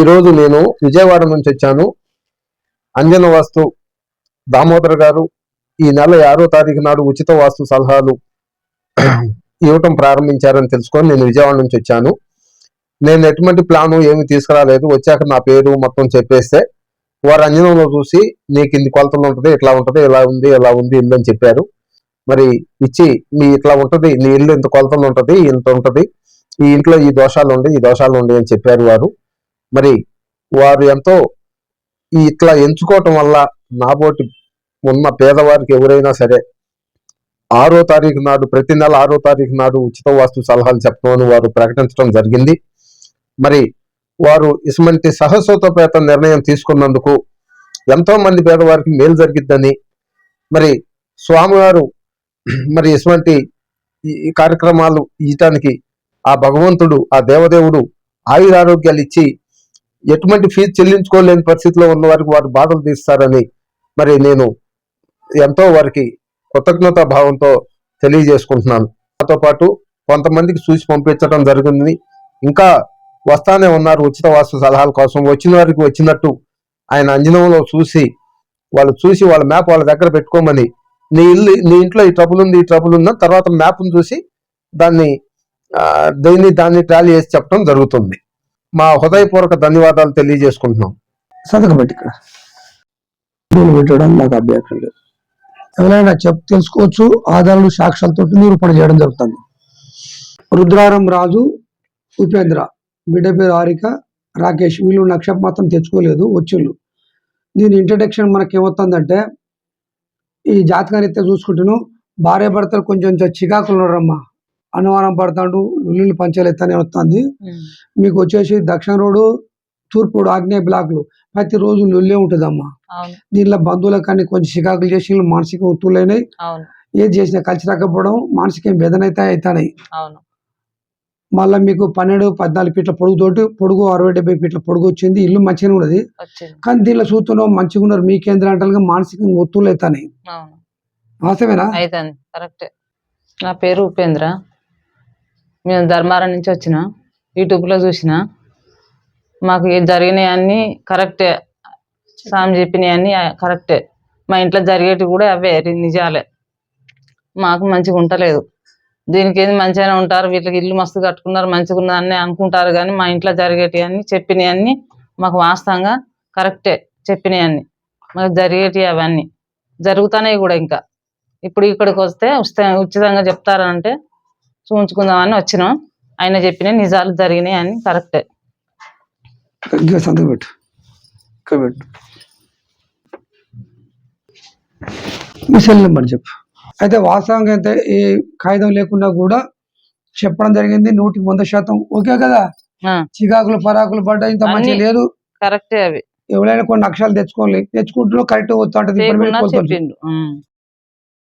ఈరోజు నేను విజయవాడ నుంచి వచ్చాను. అంజన వాస్తు దామోదర్ గారు ఈ నెల ఆరో తారీఖు నాడు ఉచిత వాస్తు సలహాలు ఇవ్వటం ప్రారంభించారని తెలుసుకొని నేను విజయవాడ నుంచి వచ్చాను. నేను ఎటువంటి ప్లాను ఏమి తీసుకురాలేదు. వచ్చాక నా పేరు మొత్తం చెప్పేస్తే వారు అంజనంలో చూసి నీకు ఇన్ని కొలతలు ఉంటుంది ఇట్లా ఉంటుంది ఇలా ఉంది ఇలా ఉంది ఇల్లు అని చెప్పారు. మరి ఇచ్చి మీ ఇట్లా ఉంటుంది నీ ఇల్లు ఇంత కొలతలు ఉంటుంది ఇంత ఉంటుంది ఈ ఇంట్లో ఈ దోషాలు ఉండి ఈ దోషాలు ఉండి అని చెప్పారు వారు. మరి వారు ఎంతో ఈ ఇట్లా ఎంచుకోవటం వల్ల నాబోటి ఉన్న పేదవారికి ఎవరైనా సరే ఆరో తారీఖు నాడు ప్రతి నెల ఆరో తారీఖు నాడు ఉచిత వాస్తు సలహాలు చెప్పమని వారు ప్రకటించడం జరిగింది. మరి వారు ఇసుమంటి సహసోతపేత నిర్ణయం తీసుకున్నందుకు ఎంతో మంది పేదవారికి మేలు జరిగిద్దని మరి స్వామివారు మరి ఇటువంటి ఈ కార్యక్రమాలు ఇయటానికి ఆ భగవంతుడు ఆ దేవదేవుడు ఆయురారోగ్యాలు ఇచ్చి ఎటువంటి ఫీజు చెల్లించుకోలేని పరిస్థితిలో ఉన్న వారికి వారు బాధలు తీస్తారని మరి నేను ఎంతో వారికి కృతజ్ఞత భావంతో తెలియజేసుకుంటున్నాను. నాతో పాటు కొంతమందికి చూసి పంపించడం జరిగింది ఇంకా వస్తానే ఉన్నారు ఉచిత వాస్తు సలహాల కోసం. వచ్చిన వారికి వచ్చినట్టు ఆయన అంజనంలో చూసి వాళ్ళు చూసి వాళ్ళ మ్యాప్ వాళ్ళ దగ్గర పెట్టుకోమని నీ ఇల్లు నీ ఇంట్లో ఈ ట్రబుల్ ఉంది ఈ ట్రబుల్ ఉందని తర్వాత మ్యాప్ను చూసి దాన్ని దీన్ని దాన్ని ట్రాలీ చేసి చెప్పడం జరుగుతుంది. మా హృదయపూర్వక ధన్యవాదాలు తెలియజేసుకుంటున్నాం. సంతకం పెట్టి ఇక్కడ. డబ్బులు పెట్టడం నాకు అభ్యంతరం లేదు. ఎవరైనా చెప్ తెలుసుకోవచ్చు ఆధారాలు సాక్ష్యాలతో నిరూపణ చేయడం జరుగుతుంది. రుద్రారం రాజు ఉపేంద్ర. బిడ్డ పేరు హారిక రాకేష్ వీళ్ళు నక్షత్రం మాత్రం తెచ్చుకోలేదు వచ్చిళ్ళు. దీని ఇంట్రడక్షన్ మనకి ఏమవుతుందంటే ఈ జాతకాన్ని చూసుకుంటును భార్య భర్తలు కొంచెం చికాకులు ఉన్నారమ్మా. అనుమానం పడతాడు ఉల్లులు పంచాలెత్తనే వస్తుంది. మీకు వచ్చేసి దక్షిణ రోడ్డు తూర్పు రోడ్డు ఆగ్నేయ బ్లాక్లు. ప్రతిరోజు లొల్లే ఉంటుందమ్మా. దీనిలో బంధువులకు కానీ కొంచెం చికాకులు చేసి మానసిక ఒత్తులైనాయి ఏది చేసినా కలిసి రాకపోవడం మానసిక వేదన అయితే అవుతాయి మళ్ళీ మీకు పన్నెండు పద్నాలుగు ఫీట్ల పొడుగుతోటి పొడుగు అరవై డెబ్బై ఫీట్ల పొడుగు వచ్చింది. ఇల్లు మంచిగా ఉన్నది. కానీ దీనిలో చూస్తున్నాం మంచిగా ఉన్నారు. మీ కేంద్రాంటాలుగా మానసికంగా ఒత్తులు అవుతాయి వాస్తవేనా? కరెక్టే. నా పేరు ఉపేంద్ర. మేము ధర్మారం నుంచి వచ్చిన యూట్యూబ్లో చూసిన మాకు అన్నీ కరెక్టే. సామి చెప్పినవి అన్నీ కరెక్టే. మా ఇంట్లో జరిగేటివి కూడా అవే నిజాలే. మాకు మంచిగా ఉంటలేదు. దీనికి ఏది మంచిగానే ఉంటారు వీళ్ళకి ఇల్లు మస్తు కట్టుకున్నారు మంచిగా ఉన్నది అనుకుంటారు కానీ మా ఇంట్లో జరిగేటివి అన్ని చెప్పినవి మాకు వాస్తవంగా కరెక్టే చెప్పినవన్నీ. మాకు జరిగేటివి అవన్నీ. జరుగుతున్నాయి కూడా ఇంకా. ఇప్పుడు ఇక్కడికి వస్తే ఉచిత- ఉచితంగా చెప్తారంటే చూపించుకుందామని వచ్చినాం. ఆయన చెప్పిన నిజాలు జరిగినాయి అని కరెక్టే. ఇంకా మీ సెల్ నెంబర్ చెప్పు. అయితే వాస్తవంగా అయితే ఏ కాగితం లేకుండా కూడా చెప్పడం జరిగింది. నూటికి వంద శాతం ఓకే కదా? చికాకులు పరాకులు పడ్డా ఇంత మంచి లేదు. కరెక్టే అవి. ఎవరైనా కొన్ని అక్షరాలు తెచ్చుకోవాలి. తెచ్చుకుంటూ కరెక్ట్ వస్తుంటది.